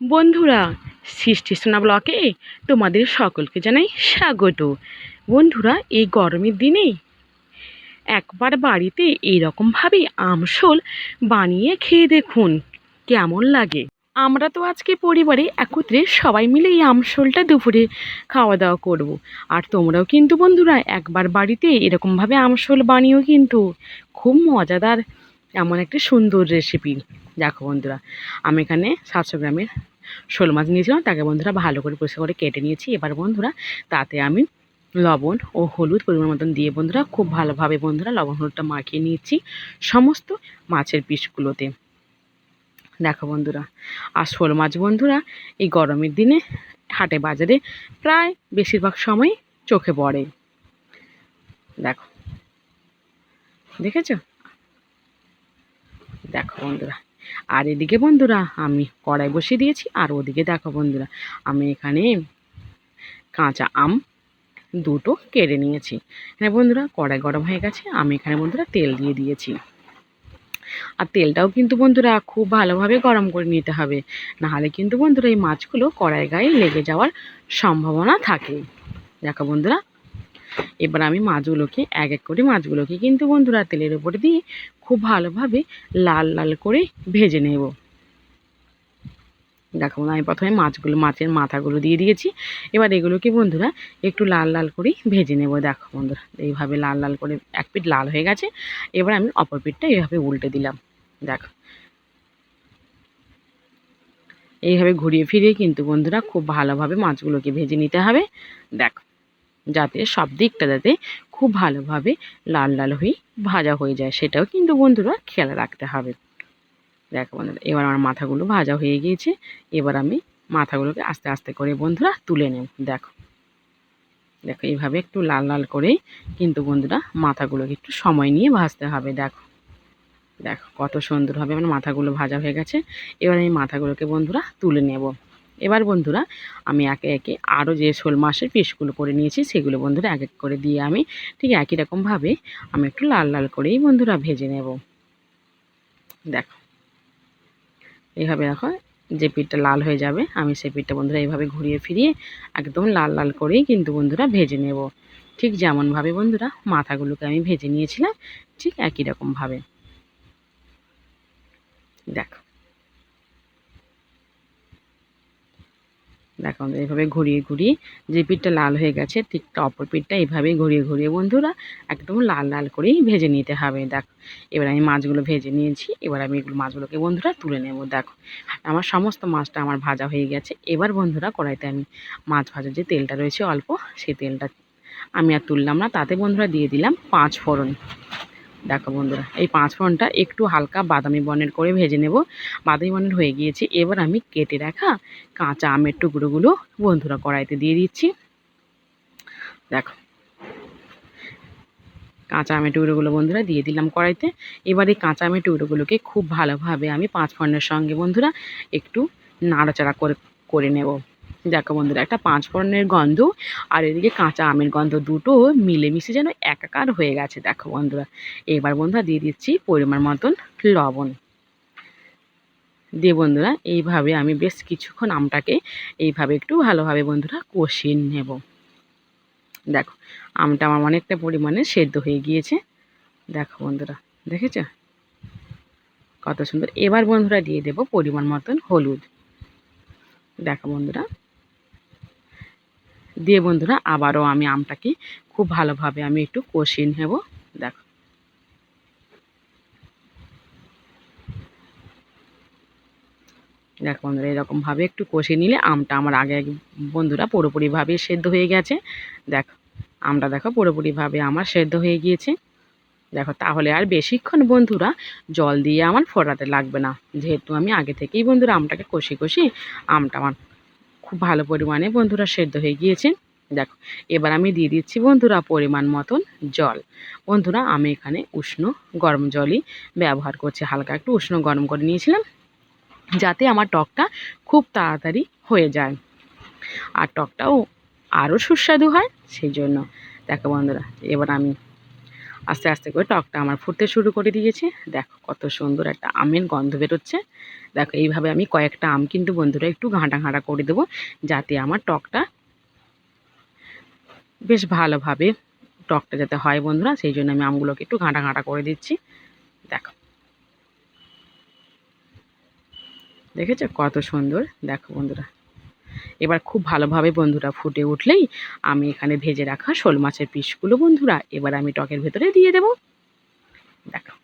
বন্ধুরা, সৃষ্টি সোনা ব্লকে তোমাদের সকলকে জানাই স্বাগত। বন্ধুরা, এই গরমের দিনে একবার বাড়িতে এইরকমভাবে আমশোল বানিয়ে খেয়ে দেখুন, কেমন লাগে। আমরা তো আজকে পরিবারে একত্রে সবাই মিলে এই আমশোলটা দুপুরে খাওয়া দাওয়া করব। আর তোমরাও কিন্তু বন্ধুরা, একবার বাড়িতে এরকমভাবে আমশোল বানিয়েও কিন্তু। খুব মজাদার, এমন একটা সুন্দর রেসিপি দেখো বন্ধুরা, আমি এখানে সাতশো গ্রামের শোল মাছ নিয়েছিলাম, তাকে বন্ধুরা ভালো করে পরিষ্কার করে কেটে নিয়েছি। এবার বন্ধুরা, তাতে আমি লবণ ও হলুদ পরিমাণ মতন দিয়ে বন্ধুরা খুব ভালোভাবে বন্ধুরা লবণ হলুদটা মাখিয়ে নিয়েছি সমস্ত মাছের পিসগুলোতে। দেখো বন্ধুরা, আর শোল মাছ বন্ধুরা, এই গরমের দিনে হাটে বাজারে প্রায় বেশিরভাগ সময় চোখে পড়ে। দেখো, দেখেছ? দেখো বন্ধুরা আর এদিকে বন্ধুরা, আমি কড়াই বসিয়ে দিয়েছি, আর ওদিকে দেখো বন্ধুরা, আমি এখানে কাঁচা আম দুটো কেড়ে নিয়েছি। হ্যাঁ বন্ধুরা, কড়াই গরম হয়ে গেছে, আমি এখানে বন্ধুরা তেল দিয়ে দিয়েছি। আর তেলটাও কিন্তু বন্ধুরা খুব ভালোভাবে গরম করে নিতে হবে, নাহলে কিন্তু বন্ধুরা এই মাছগুলো কড়াই গায়ে লেগে যাওয়ার সম্ভাবনা থাকে। দেখো বন্ধুরা এবার আমি মাছগুলোকে এক এক করে মাছগুলোকে কিন্তু বন্ধুরা তেলের উপরে দিয়ে খুব ভালোভাবে লাল লাল করে ভেজে নেব। দেখো আমি প্রথমে মাছগুলো, মাছের মাথাগুলো দিয়ে দিয়েছি। এবার এগুলোকে বন্ধুরা একটু লাল লাল করেই ভেজে নেব। দেখো বন্ধুরা, এইভাবে লাল লাল করে এক পিঠ লাল হয়ে গেছে। এবার আমি অপর পিঠটা এইভাবে উল্টে দিলাম। দেখো। এইভাবে ঘুরিয়ে ফিরিয়ে কিন্তু বন্ধুরা খুব ভালোভাবে মাছগুলোকে ভেজে নিতে হবে। দেখো। যাতে সব দিকটা যাতে খুব ভালোভাবে লাল লাল হয়ে ভাজা হয়ে যায়, সেটাও কিন্তু বন্ধুরা খেয়াল রাখতে হবে। দেখো বন্ধুরা, এবার আমার মাথাগুলো ভাজা হয়ে গিয়েছে, এবার আমি মাথাগুলোকে আস্তে আস্তে করে বন্ধুরা তুলে নেব, দেখো। দেখো, এইভাবে একটু লাল লাল করেই কিন্তু বন্ধুরা মাথাগুলোকে একটু সময় নিয়ে ভাজতে হবে, দেখো। দেখো, কত সুন্দরভাবে আমার মাথাগুলো ভাজা হয়ে গেছে, এবার আমি মাথাগুলোকে বন্ধুরা তুলে নেব। এবার বন্ধুরা, আমি একে একে আরও যে শোল মাসের পিসগুলো করে নিয়েছি, সেগুলো বন্ধুরা এক এক করে দিয়ে আমি ঠিক একই রকমভাবে আমি একটু লাল লাল করেই বন্ধুরা ভেজে নেব। দেখো, এইভাবে দেখো, যে পিঠটা লাল হয়ে যাবে, আমি সেই পিঠটা বন্ধুরা এইভাবে ঘুরিয়ে ফিরিয়ে একদম লাল লাল করেই কিন্তু বন্ধুরা ভেজে নেব। ঠিক যেমনভাবে বন্ধুরা মাথাগুলোকে আমি ভেজে নিয়েছিলাম, ঠিক একই রকমভাবে। দেখো দেখো, এইভাবে ঘুরিয়ে ঘুরিয়ে যে পিঠটা লাল হয়ে গেছে, ঠিক অপর পিঠটা এইভাবেই ঘুরিয়ে ঘুরিয়ে বন্ধুরা একদম লাল লাল করেই ভেজে নিতে হবে, দেখো। এবার আমি মাছগুলো ভেজে নিয়েছি, এবার আমি এগুলো মাছগুলোকে বন্ধুরা তুলে নেব, দেখো। আমার সমস্ত মাছটা আমার ভাজা হয়ে গেছে, এবার বন্ধুরা কড়াইতে আমি মাছ ভাজার যে তেলটা রয়েছে অল্প, সেই তেলটা আমি আর তুললাম না, তাতে বন্ধুরা দিয়ে দিলাম পাঁচ ফোড়ন। দেখো বন্ধুরা, এই পাঁচ ফোড়নটা একটু হালকা বাদামি বর্ণের করে ভেজে নেব। বাদামি বর্ণের হয়ে গিয়েছে। এবার আমি কেটে রাখা কাঁচা আমের টুকরোগুলো বন্ধুরা কড়াইতে দিয়ে দিচ্ছি। দেখো, কাঁচা আমের টুকরোগুলো বন্ধুরা দিয়ে দিলাম কড়াইতে। এবার এই কাঁচা আমের টুকরোগুলোকে খুব ভালোভাবে আমি পাঁচ ফোড়নের সঙ্গে বন্ধুরা একটু নাড়াচাড়া করে করে নেব। দেখো বন্ধুরা, একটা পাঁচ ফোড়নের গন্ধ আর এদিকে কাঁচা আমের গন্ধ দুটো মিলেমিশে যেন একাকার হয়ে গেছে। দেখো বন্ধুরা, এবার বন্ধুরা দিয়ে দিচ্ছি পরিমাণ মতন লবণ। দিয়ে বন্ধুরা, এইভাবে আমি বেশ কিছুক্ষণ আমটাকে এইভাবে একটু ভালোভাবে বন্ধুরা কষিয়ে নেব। দেখো, আমটা আমার অনেকটা পরিমাণে সেদ্ধ হয়ে গিয়েছে। দেখো বন্ধুরা, দেখেছ? কত সুন্দর। এবার বন্ধুরা দিয়ে দেব পরিমাণ মতন হলুদ। দেখো বন্ধুরা। দিয়ে বন্ধুরা, আবারও আমি আমটাকে খুব ভালোভাবে আমি একটু কষিয়ে নেব। দেখো। দেখো বন্ধুরা, এরকমভাবে একটু কষে নিলে আমটা আমার আগে বন্ধুরা পুরোপুরিভাবে সেদ্ধ হয়ে গেছে। দেখো, আমটা দেখো পুরোপুরিভাবে আমার সেদ্ধ হয়ে গিয়েছে। দেখো, তাহলে আর বেশিক্ষণ বন্ধুরা জল দিয়ে আমার ফোটাতে লাগবে না। যেহেতু আমি আগে থেকেই বন্ধুরা আমটাকে কষি কষি আমটা আমার খুব ভালো পরিমাণে বন্ধুরা সেদ্ধ হয়ে গিয়েছে। দেখো, এবার আমি দিয়ে দিচ্ছি বন্ধুরা পরিমাণ মতন জল। বন্ধুরা, আমি এখানে উষ্ণ গরম জলই ব্যবহার করছি। হালকা একটু উষ্ণ গরম করে নিয়েছিলাম, যাতে আমার টকটা খুব তাড়াতাড়ি হয়ে যায়। আর টকটাও আরও সুস্বাদু হয় সেই জন্য দেখো বন্ধুরা, এবার আমি আস্তে আস্তে করে টকটা আমার ফুটতে শুরু করে দিয়েছে। দেখো কত সুন্দর একটা আমের গন্ধ বেরোচ্ছে। দেখো এইভাবে আমি কয়েকটা আম কিন্তু বন্ধুরা একটু ঘাঁটা ঘাঁটা করে দেবো যাতে আমার টকটা বেশ ভালোভাবে টকটা যাতে হয় বন্ধুরা, সেই জন্য আমি আমগুলোকে একটু ঘাঁটা ঘাঁটা করে দিচ্ছি। দেখো। দেখেছ কত সুন্দর? দেখো বন্ধুরা। এবার খুব ভালোভাবে বন্ধুরা ফুটে উঠলেই আমি এখানে ভেজে রাখা শোল মাছের পিসগুলো, বন্ধুরা। এবার আমি টকের ভেতরে দিয়ে দেব। দেখো।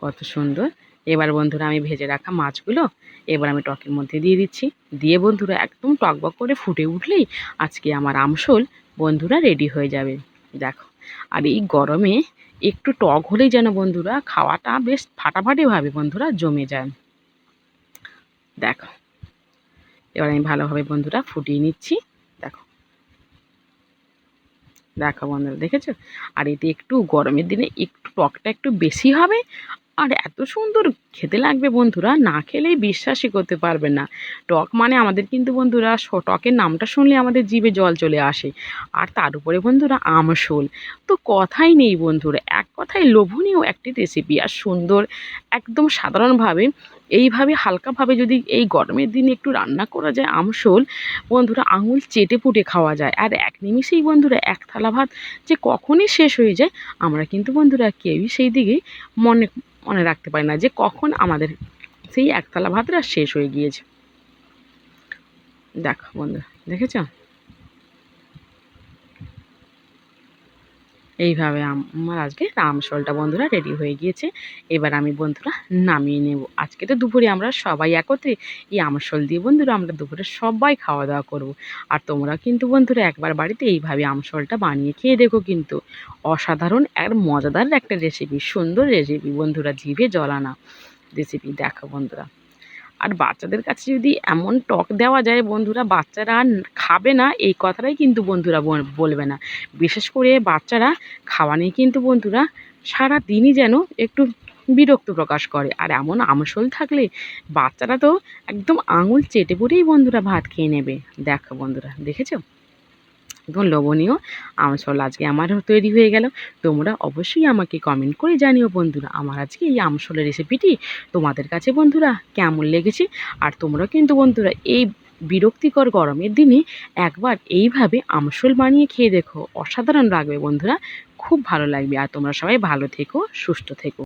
কত সুন্দর। এবার বন্ধুরা আমি ভেজে রাখা মাছগুলো এবার আমি টকের মধ্যে দিয়ে দিচ্ছি। দিয়ে বন্ধুরা একদম টকবক করে ফুটে উঠলেই আজকে আমার আমশোল, বন্ধুরা, রেডি হয়ে যাবে। দেখো। আর এই গরমে একটু টক হলেই যেন বন্ধুরা খাওয়াটা বেশ ফাটাফাটিভাবে বন্ধুরা জমে যায়। দেখো। এবার আমি ভালোভাবে বন্ধুরা ফুটিয়ে নিচ্ছি। দেখো। দেখো বন্ধুরা, দেখেছ? আর এতে একটু গরমের দিনে একটু টকটা একটু বেশি হবে। আর এত সুন্দর খেতে লাগবে বন্ধুরা, না খেলেই বিশ্বাসই করতে পারবে না। টক মানে আমাদের কিন্তু বন্ধুরা টকের নামটা শুনলে আমাদের জিভে জল চলে আসে। আর তার উপরে বন্ধুরা আমশোল তো কথাই নেই বন্ধুরা, এক কথায় লোভনীয় একটি রেসিপি আর সুন্দর, একদম সাধারণভাবে এইভাবে হালকাভাবে যদি এই গরমের দিনে একটু রান্না করা যায়, আমশোল, বন্ধুরা আঙুল চেটে পুটে খাওয়া যায়। আর এক নিমিষেই বন্ধুরা এক থালা ভাত যে কখনই শেষ হয়ে যায়, আমরা কিন্তু বন্ধুরা কেউই সেই দিকে মনে মনে রাখতে পারি না যে কখন আমাদের সেই একতলা ভাতটা শেষ হয়ে গিয়েছে। দেখো বন্ধুরা, দেখেছ? এইভাবে আমার আজকে রামশোলটা বন্ধুরা রেডি হয়ে গিয়েছে। এবার আমি বন্ধুরা নামিয়ে নেব। আজকে তো দুপুরে আমরা সবাই একত্রে এই আমশোল দিয়ে বন্ধুরা আমরা দুপুরে সবাই খাওয়া দাওয়া করব। আর তোমরা কিন্তু বন্ধুরা একবার বাড়িতে এইভাবে আমশোলটা বানিয়ে খেয়ে দেখো কিন্তু। অসাধারণ আর মজাদার একটা রেসিপি সুন্দর রেসিপি বন্ধুরা, জিভে জলানা রেসিপি দেখো বন্ধুরা। আর বাচ্চাদের কাছে যদি এমন টক দেওয়া যায় বন্ধুরা, বাচ্চারা আর খাবে না, এই কথাটাই কিন্তু বন্ধুরা বল- বলবে না। বিশেষ করে বাচ্চারা খাওয়া নিয়ে কিন্তু বন্ধুরা সারা দিনই যেন একটু বিরক্ত প্রকাশ করে। আর এমন আমসল থাকলে বাচ্চারা তো একদম আঙুল চেটে পড়েই বন্ধুরা ভাত খেয়ে নেবে। দেখো বন্ধুরা, দেখেছ? একদম লোভনীয় আমসল আজকে আমারও তৈরি হয়ে গেল। তোমরা অবশ্যই আমাকে কমেন্ট করে জানিও বন্ধুরা, আমার আজকে এই আমসলের রেসিপিটি তোমাদের কাছে বন্ধুরা কেমন লেগেছে? আর তোমরা কিন্তু বন্ধুরা এই বিরক্তিকর গরমের দিনে একবার এইভাবে আমসল বানিয়ে খেয়ে দেখো, অসাধারণ লাগবে বন্ধুরা, খুব ভালো লাগবে। আর তোমরা সবাই ভালো থেকো, সুস্থ থেকো।